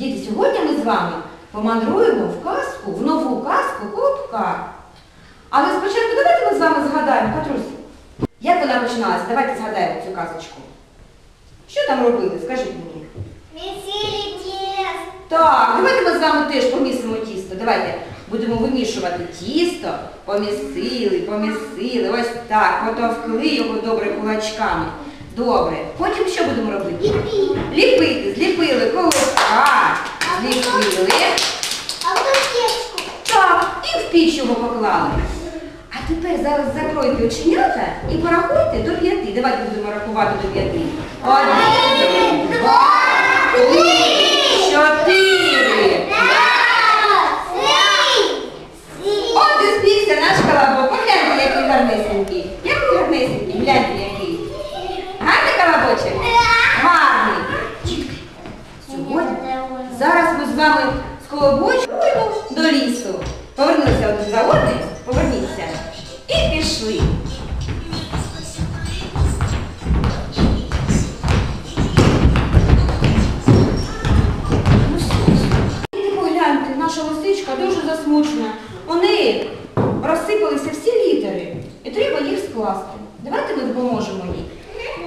Діти, сьогодні ми з вами помандруємо в казку, в нову казку Колобка. Але спочатку давайте ми з вами згадаємо, Катрусь, як вона починалася? Давайте згадаємо цю казочку. Що там робили? Скажіть мені. Месили тесто. Так, давайте ми з вами теж помісимо тісто. Давайте будемо вимішувати тісто, помісили, помісили, ось так, потовкли його добре кулачками. Добре. Потім що будемо робити? Лепи. Ліпити, зліпили колобка, зліпили. А вот печку. Так, і в піч його поклали. А тепер зараз закройте оченята і порахуйте до п'яти. Давайте будемо рахувати до п'яти. Один, два, три, чотири. От і збігся наш колобок. Погляньте, який гарнесенький. Який гарнесенький, гляньте який. Гарний колобочок? Гарний. Дітки, сьогодні Зараз ми з вами з колобочком до лісу. Повернулися один за одним, поверніться. І пішли. Діти, Погляньте, наша лисичка дуже засмучена. Неї розсипалися всі літери. І треба їх скласти. Давайте ми допоможемо їй.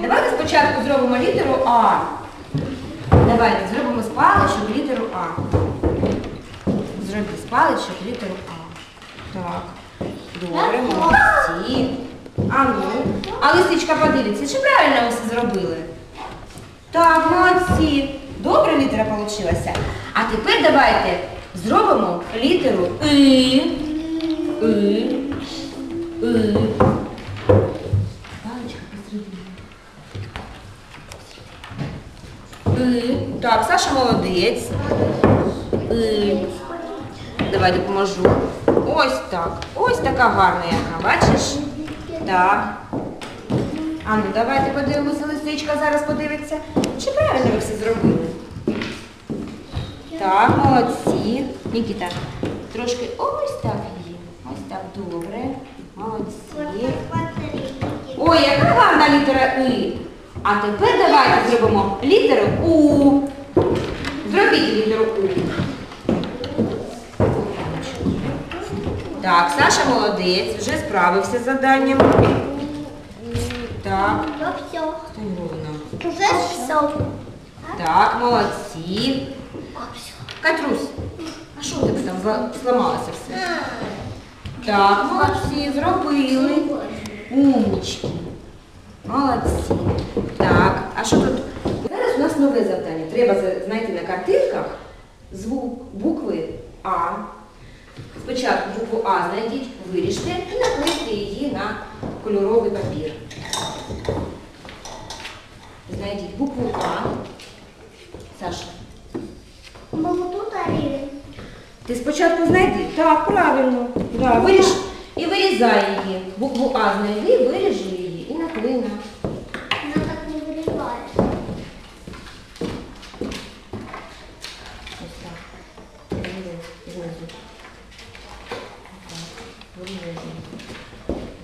Давайте спочатку зробимо літеру А. Давайте зробимо з паличок літеру А. Зробіть з паличок літеру А. Так. Добре, молодці. А ну. А лисичка подивиться, чи правильно ви все зробили? Так, молодці. Добра літера вийшла. А тепер давайте зробимо літеру И. И. И. Паличка посередині. Так, Саша молодець. И. Давай допоможу. Ось так. Ось така гарна яка, бачиш? Так. А ну давайте подивимося, лисичка зараз подивиться. Чи правильно ви все зробили? Так, молодці. Нікіта, трошки ось так її. Ось так добре. Молодці. Ой, яка гарна літера И. А тепер давайте зробимо літеру У. Зробіть літеру У. Так, Саша молодець, вже справився з завданням. Так, Ну все. Так, молодці. Катрусь, а що у тебе там зламалося все? Так, молодці, зробили. Умнічки. Молодці. Так, а що тут? Зараз у нас нове завдання. Треба знайти на картинках звук букви А. Спочатку букву А знайдіть, виріжте і наклейте її на кольоровий папір. Знайдіть букву А. Саша. Мама тут орели. Ти спочатку знайди. Так, правильно. Да, виріж і вирізай її. Букву А знайди, виріжи її і наклей на. Она так не вырезает. Ось так. Виріжи знизу. Отак. Виріжи.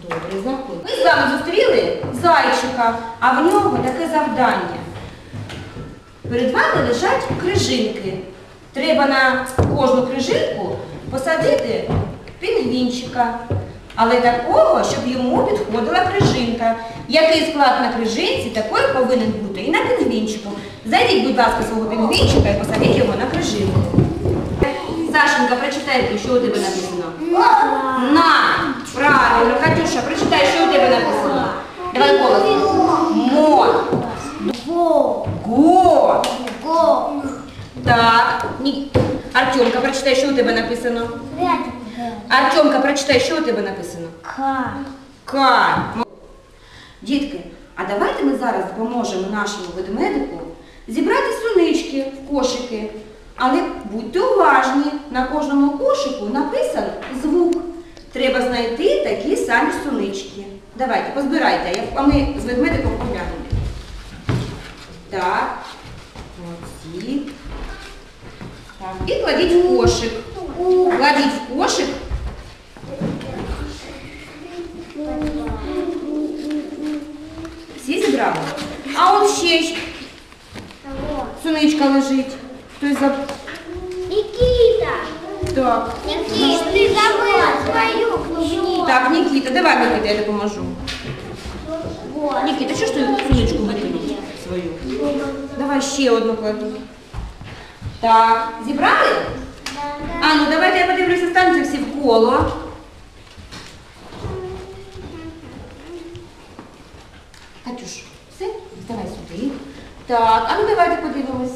Добре, знаходимо. Ми з вами зустріли зайчика, а в нього таке завдання. Перед вами лежать крижинки. Треба на кожну крижинку посадити пінгвінчика. Але такого, щоб йому підходила крижинка. Який склад на крижинці, такий повинен бути і на пінгвінчику. Зайдіть, будь ласка, свого пінгвінчика і посадіть його на крижинку. Сашенька, прочитай, що у тебе написано. На! Правильно, Катюша, прочитай, що у тебе написано. Давай голос. Мо. Во. Го. Го. Так. Ні. Артемка, прочитай, що у тебе написано. Артемка, прочитай, що у тебе написано. К. К. Дітки, а давайте ми зараз допоможемо нашому ведмедику зібрати сунички в кошики. Але будьте уважні, на кожному кошику написан звук. Треба знайти такі самі сунички. Давайте, позбирайте, а ми з ведмедиком поглянемо. Так, молодці. Так, і кладіть в кошик. Кладіть в кошик Всі зібрали? А он ще суничка лежить. Хтось заб... Так. Никит, ты забыл свою клубнику. Так, Нікіта, давай Нікіта, я допоможу. Вот. Нікіта, що ж ти сумочку викинув свою? Давай ще одну кладу. Так, зібрали? А, ну давайте я подивлюся, станьте всі в коло. Катюш, все, давай сюди. Так, а ну давайте подивимось.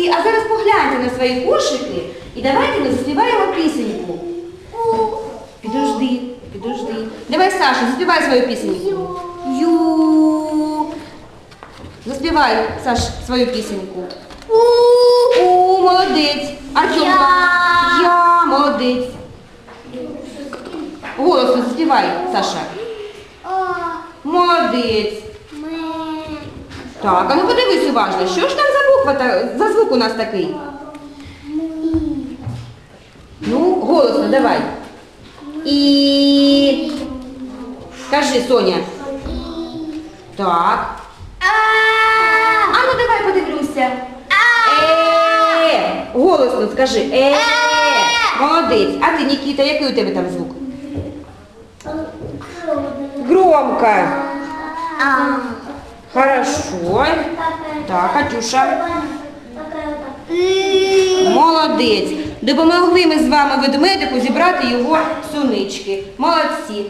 Молодці, а зараз погляньте на свої кошики і давайте ми заспіваємо пісеньку. Підожди, підожди. Давай, Саша, заспівай свою пісеньку. Ю. Заспівай, Саш, свою пісеньку. У, у, молодець. Артемка. Я, молодець. Голосно заспівай, Саша. Молодець. Так, а ну подивись уважно, що ж там за буква, та- за звук у нас такий? Ну, голосно, давай. І. Кажи, Соня. Так. А ну давай подивлюся. Е. Голосно скажи. Е. Молодець. А ти, Нікіта, який у тебе там звук? Громко. Хорошо. Так, Катюша. Молодець. Допомогли ми з вами ведмедику зібрати його сунички. Молодці.